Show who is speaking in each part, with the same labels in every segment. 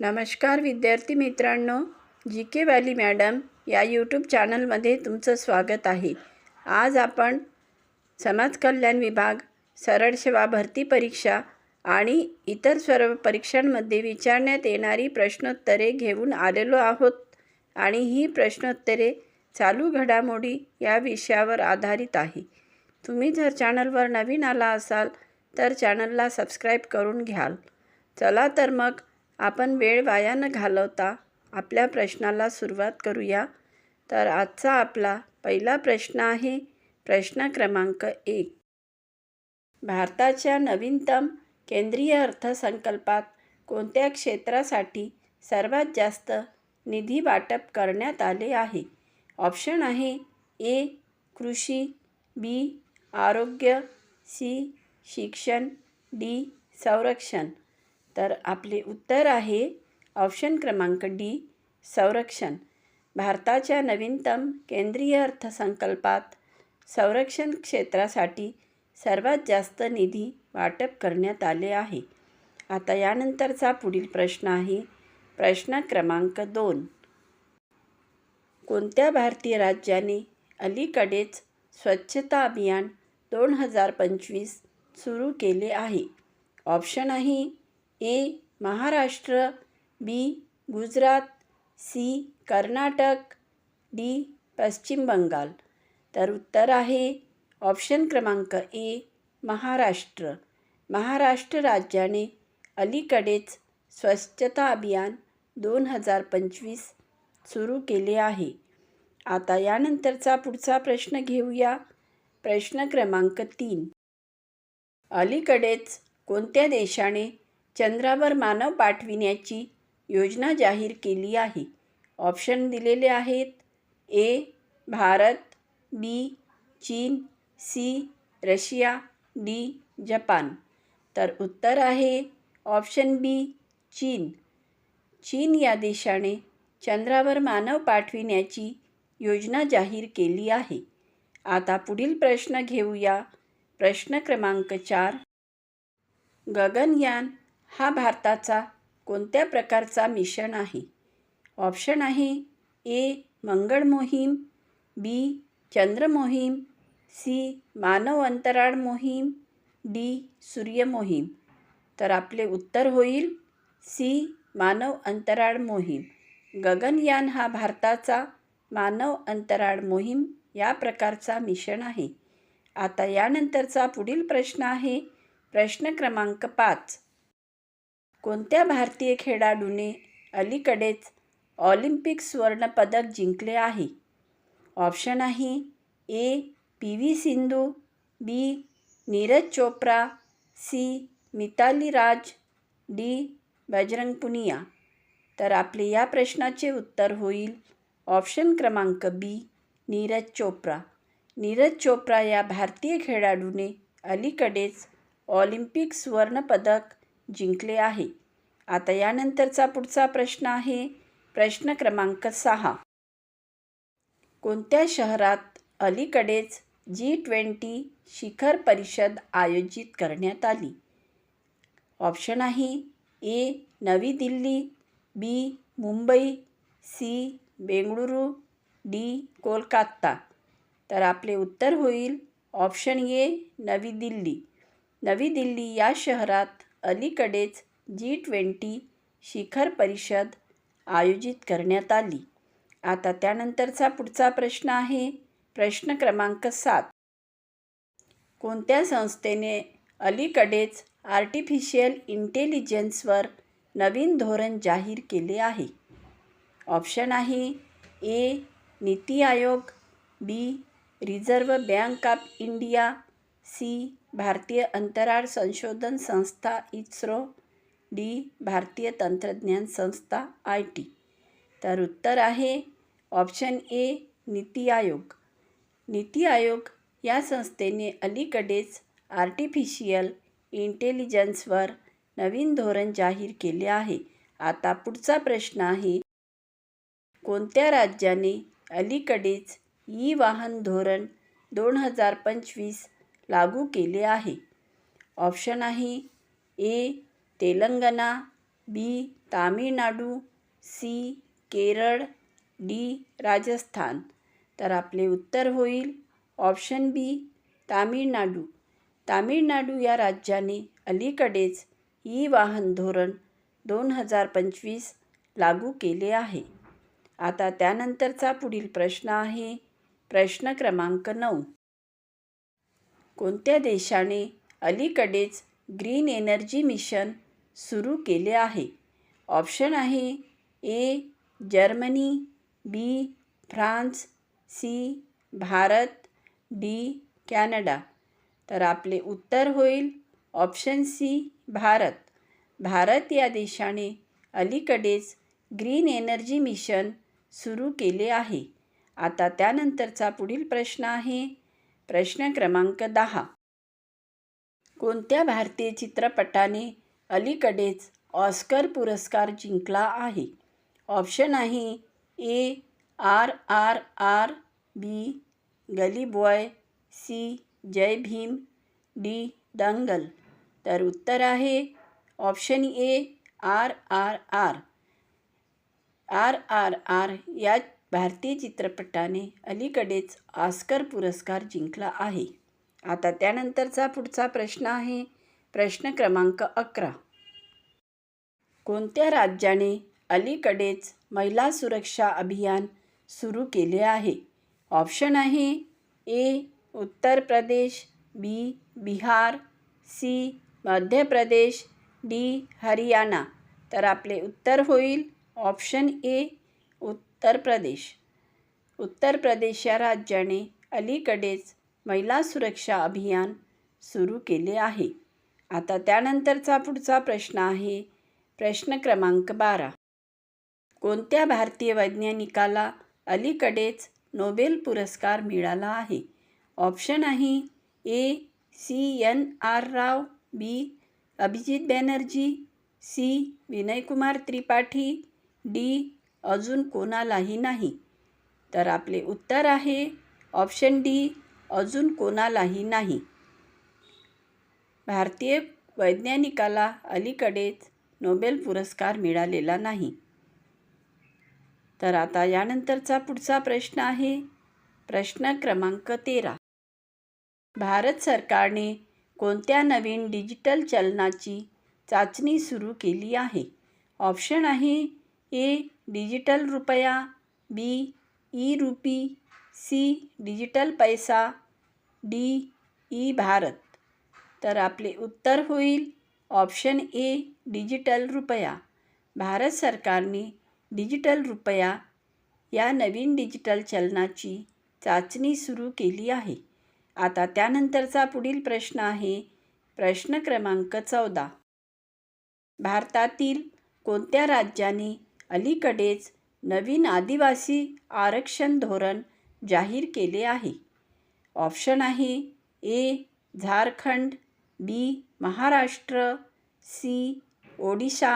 Speaker 1: नमस्कार विद्यार्थी मित्रांनो जी के वॅली मॅडम या यूट्यूब चॅनलमध्ये तुमचं स्वागत आहे. आज आपण समाज कल्याण विभाग सरळ सेवा भरती परीक्षा आणि इतर सर्व परीक्षांमध्ये विचारण्यात येणारी प्रश्नोत्तरे घेऊन आलेलो आहोत आणि ही प्रश्नोत्तरे चालू घडामोडी या विषयावर आधारित आहे. तुम्ही जर चॅनलवर नवीन आला असाल तर चॅनलला सबस्क्राईब करून घ्याल. चला तर मग आपण वेळ वाया न घालवता आपल्या प्रश्नाला सुरुवात करूया. तर आजचा आपला पहिला प्रश्न आहे प्रश्न क्रमांक एक. भारताच्या नवीनतम केंद्रीय अर्थसंकल्पात कोणत्या क्षेत्रासाठी सर्वात जास्त निधी वाटप करण्यात आले आहे? ऑप्शन आहे ए कृषी बी आरोग्य सी शिक्षण डी संरक्षण. तर आपले उत्तर आहे ऑप्शन क्रमांक डी संरक्षण. भारताच्या नवीनतम केंद्रीय अर्थसंकल्पात संरक्षण क्षेत्रासाठी सर्वात जास्त निधी वाटप करण्यात आले आहे. आता यानंतरचा पुढील प्रश्न आहे. प्रश्न क्रमांक दोन. कोणत्या भारतीय राज्याने अलीकडेच स्वच्छता अभियान दोन हजार पंचवीस सुरू केले आहे? ऑप्शन आहे A Maharashtra B Gujarat C Karnataka D Paschim Bengal. तर उत्तर आहे ऑप्शन क्रमांक ए महाराष्ट्र. महाराष्ट्र राज्याने अलीकडेच स्वच्छता अभियान दोन हजार पंचवीस सुरू केले आहे. आता यानंतरचा पुढचा प्रश्न घेऊया. प्रश्न क्रमांक तीन. अलीकडेच कोणत्या देशाने चंद्रावर मानव पाठविण्याची योजना जाहीर केली आहे. ऑप्शन दिलेले आहेत ए भारत बी चीन सी रशिया डी जपान. तर उत्तर आहे ऑप्शन बी चीन. चीन या देशाने चंद्रावर मानव पाठविण्याची योजना जाहीर केली आहे. आता पुढील प्रश्न घेऊया. प्रश्न क्रमांक चार. गगनयान हा भारताचा कोणत्या प्रकारचा मिशन आहे? ऑप्शन आहे ए मंगळ मोहीम बी चंद्र मोहीम सी मानव अंतराळ मोहीम डी सूर्य मोहीम. तर आपले उत्तर होईल सी मानव अंतराळ मोहीम. गगनयान हा भारताचा मानव अंतराळ मोहीम या प्रकारचा मिशन आहे. आता यानंतरचा पुढील प्रश्न आहे. प्रश्न क्रमांक पाच. कोणत्या भारतीय खेळाडूने अलीकडेच ऑलिम्पिक सुवर्णपदक जिंकले आहे? ऑप्शन आहे A P V Sindhu B Neeraj Chopra C Mithali Raj D Bajrang Punia. तर आपले या प्रश्नाचे उत्तर होईल ऑप्शन क्रमांक बी नीरज चोप्रा. नीरज चोप्रा या भारतीय खेळाडूने अलीकडेच ऑलिम्पिक सुवर्णपदक जिंकले आहे. आता यानंतरचा पुढचा प्रश्न आहे प्रश्न क्रमांक सहा. कोणत्या शहरात अलीकडेच जी ट्वेंटी शिखर परिषद आयोजित करण्यात आली? ऑप्शन आहे A Navi Delhi B Mumbai C Bengaluru D Kolkata. तर आपले उत्तर होईल ऑप्शन ए नवी दिल्ली. नवी दिल्ली या शहरात अलीकडेच जी ट्वेंटी शिखर परिषद आयोजित करण्यात आली. आता त्यानंतरचा पुढचा प्रश्न आहे प्रश्न क्रमांक सात. कोणत्या संस्थेने अलीकडेच आर्टिफिशियल इंटेलिजन्सवर नवीन धोरण जाहीर केले आहे? ऑप्शन आहे A Niti Aayog B reserve bank of India C भारतीय अंतराळ संशोधन संस्था इस्रो डी भारतीय तंत्रज्ञान संस्था आय टी. तर उत्तर आहे ऑप्शन ए नीती आयोग. नीती आयोग या संस्थेने अलीकडेच आर्टिफिशियल इंटेलिजन्सवर नवीन धोरण जाहीर केले आहे. आता पुढचा प्रश्न आहे कोणत्या राज्याने अलीकडेच ई वाहन धोरण दोन हजार पंचवीस लागू केले आहे. ऑप्शन आहे A Telangana B Tamil Nadu C Kerala D Rajasthan. तर आपले उत्तर होईल ऑप्शन बी तामिळनाडू. तामिळनाडू या राज्याने अलीकडेच ई वाहन धोरण दोन हजार पंचवीस लागू केले आहे. आता त्यानंतरचा पुढील प्रश्न आहे प्रश्न क्रमांक नऊ. कोणत्या देशाने अलीकडेच ग्रीन एनर्जी मिशन सुरू केले आहे? ऑप्शन आहे A Germany B France C Bharat D Canada. तर आपले उत्तर होईल ऑप्शन सी भारत. भारत या देशाने अलीकडेच ग्रीन एनर्जी मिशन सुरू केले आहे. आता त्यानंतरचा पुढील प्रश्न आहे प्रश्न क्रमांक दहा. कोणत्या भारतीय चित्रपटाने अलीकडेच ऑस्कर पुरस्कार जिंकला आहे? ऑप्शन आहे A R R R B Gully Boy C Jai Bhim D Dangal. तर उत्तर आहे option A R R R. R R R या भारतीय चित्रपटाने अलीकडेच ऑस्कर पुरस्कार जिंकला आहे. आता त्यानंतरचा पुढचा प्रश्न आहे प्रश्न क्रमांक अकरा. कोणत्या राज्याने अलीकडेच महिला सुरक्षा अभियान सुरू केले आहे? ऑप्शन आहे ए उत्तर प्रदेश बी बिहार सी मध्य प्रदेश डी हरियाणा. तर आपले उत्तर होईल ऑप्शन ए उत्तर प्रदेश. उत्तर प्रदेश या राज्याने अलीकडेच महिला सुरक्षा अभियान सुरू केले आहे. आता त्यानंतरचा पुढचा प्रश्न आहे प्रश्न क्रमांक बारा. कोणत्या भारतीय वैज्ञानिकाला अलीकडेच नोबेल पुरस्कार मिळाला आहे? ऑप्शन आहे A C N R Rao B Abhijit Banerjee C Vinay Kumar Tripathi D अजून कोणालाही नाही. तर आपले उत्तर आहे ऑप्शन डी अजून कोणालाही नाही. भारतीय वैज्ञानिकाला अलीकडेच नोबेल पुरस्कार मिळालेला नाही. तर आता यानंतरचा पुढचा प्रश्न आहे. प्रश्न क्रमांक तेरा. भारत सरकारने कोणत्या नवीन डिजिटल चलनाची चाचणी सुरू केली आहे? ऑप्शन आहे ए डिजिटल रुपया B E rupee C digital पैसा डी ई भारत तर आपले उत्तर होईल ऑप्शन ए डिजिटल रुपया. भारत सरकारने डिजिटल रुपया या नवीन डिजिटल चलनाची चाचणी सुरू केली आहे. आता त्यानंतरचा पुढील प्रश्न आहे प्रश्न क्रमांक चौदा. भारतातील कोणत्या राज्याने अलीकडेच नवीन आदिवासी आरक्षण धोरण जाहीर केले आहे. ऑप्शन आहे A Jharkhand B Maharashtra C Odisha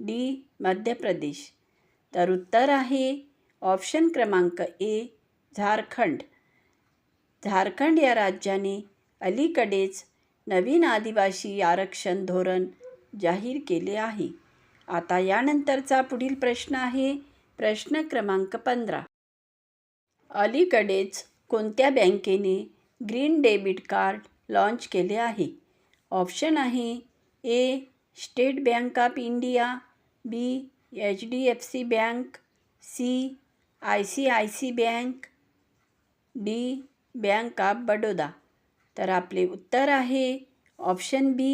Speaker 1: D Madhya Pradesh. तर उत्तर आहे ऑप्शन क्रमांक ए झारखंड. झारखंड या राज्याने अलीकडेच नवीन आदिवासी आरक्षण धोरण जाहीर केले आहे. आता यानंतरचा पुढील प्रश्न आहे प्रश्न क्रमांक पंधरा. अलीकडेच कोणत्या बँकेने ग्रीन डेबिट कार्ड लॉन्च केले आहे? ऑप्शन आहे A state bank of India B H D F C bank C I C I C bank D bank of Baroda. तर आपले उत्तर आहे option B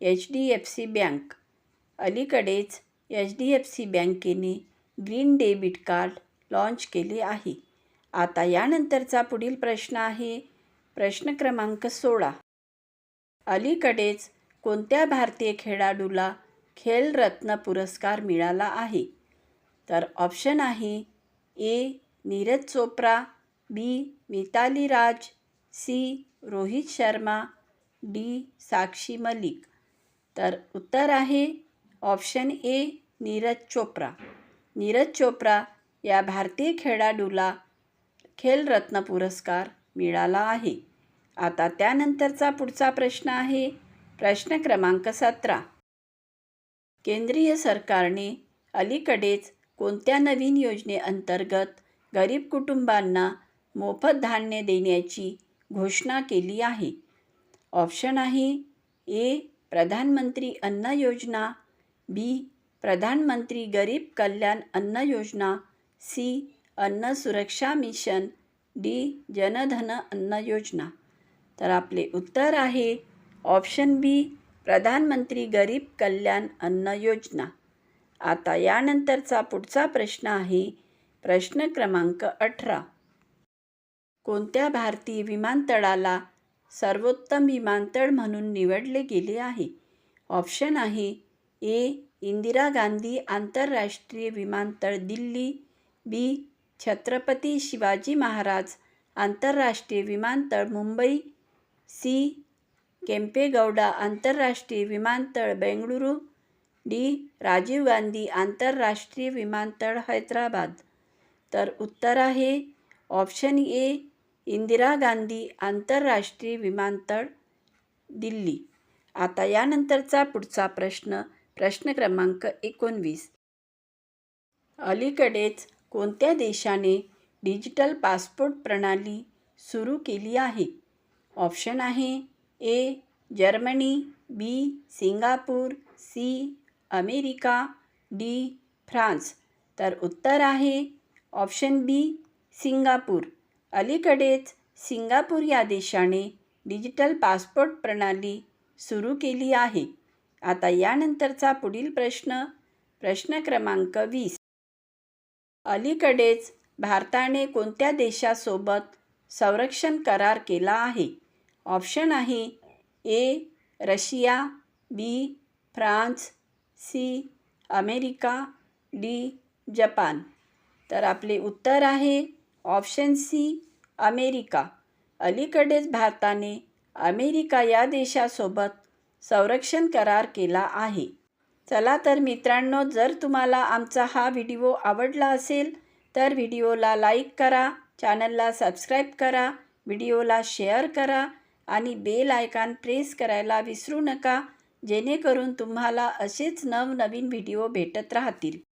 Speaker 1: H D F C bank. अलीकडेच H D F C बँकेने green debit card launch केले आहे. आता यानंतरचा पुढील प्रश्न आहे प्रश्न क्रमांक सोळा. अलीकडेच कोणत्या भारतीय खेळाडूला खेलरत्न पुरस्कार मिळाला आहे? तर ऑप्शन आहे A. Neeraj Chopra B. Mithali Raj C. Rohit Sharma D. Sakshi Malik. तर उत्तर आहे ऑप्शन ए नीरज चोप्रा. नीरज चोप्रा या भारतीय खेळाडूला खेलरत्न पुरस्कार मिळाला आहे. आता त्यानंतरचा पुढचा प्रश्न आहे. प्रश्न क्रमांक सतरा. केंद्रीय सरकारने अलीकडेच कोणत्या नवीन योजनेअंतर्गत गरीब कुटुंबांना मोफत धान्य देण्याची घोषणा केली आहे? ऑप्शन आहे ए प्रधानमंत्री अन्न योजना बी प्रधानमंत्री गरीब कल्याण अन्न योजना सी अन्न सुरक्षा मिशन डी जनधन अन्न योजना. तर आपले उत्तर आहे ऑप्शन बी प्रधानमंत्री गरीब कल्याण अन्न योजना. आता यानंतरचा पुढचा प्रश्न आहे प्रश्न क्रमांक अठरा. कोणत्या भारतीय विमानतळाला सर्वोत्तम विमानतळ म्हणून निवडले गेले आहे? ऑप्शन आहे ए इंदिरा गांधी आंतरराष्ट्रीय विमानतळ दिल्ली बी छत्रपती शिवाजी महाराज आंतरराष्ट्रीय विमानतळ मुंबई सी केम्पेगौडा आंतरराष्ट्रीय विमानतळ बेंगळुरू डी राजीव गांधी आंतरराष्ट्रीय विमानतळ हैदराबाद. तर उत्तर आहे ऑप्शन ए इंदिरा गांधी आंतरराष्ट्रीय विमानतळ दिल्ली. आता यानंतरचा पुढचा प्रश्न प्रश्न क्रमांक एकोणवीस. अलीकडेच कोणत्या देशाने डिजिटल पासपोर्ट प्रणाली सुरू केली आहे? ऑप्शन आहे A Germany B Singapore C America D France. तर उत्तर आहे ऑप्शन बी सिंगापूर. अलीकडेच सिंगापूर या देशाने डिजिटल पासपोर्ट प्रणाली सुरू केली आहे. आता यानंतरचा पुढील प्रश्न प्रश्न क्रमांक वीस. अलीकडेच भारताने कोणत्या देशासोबत संरक्षण करार केला आहे? ऑप्शन आहे A Russia B France C America D Japan. तर आपले उत्तर आहे ऑप्शन सी अमेरिका. अलीकडेच भारताने अमेरिका या देशासोबत संरक्षण करार केला आहे. चला तर मित्रांनो जर तुम्हाला आमचा हा व्हिडिओ आवडला असेल तर व्हिडिओला लाईक करा चॅनलला सबस्क्राईब करा व्हिडिओला शेअर करा आणि बेल आयकॉन प्रेस करायला विसरू नका जेणेकरून तुम्हाला असेच नवनवीन व्हिडिओ भेटत राहतील.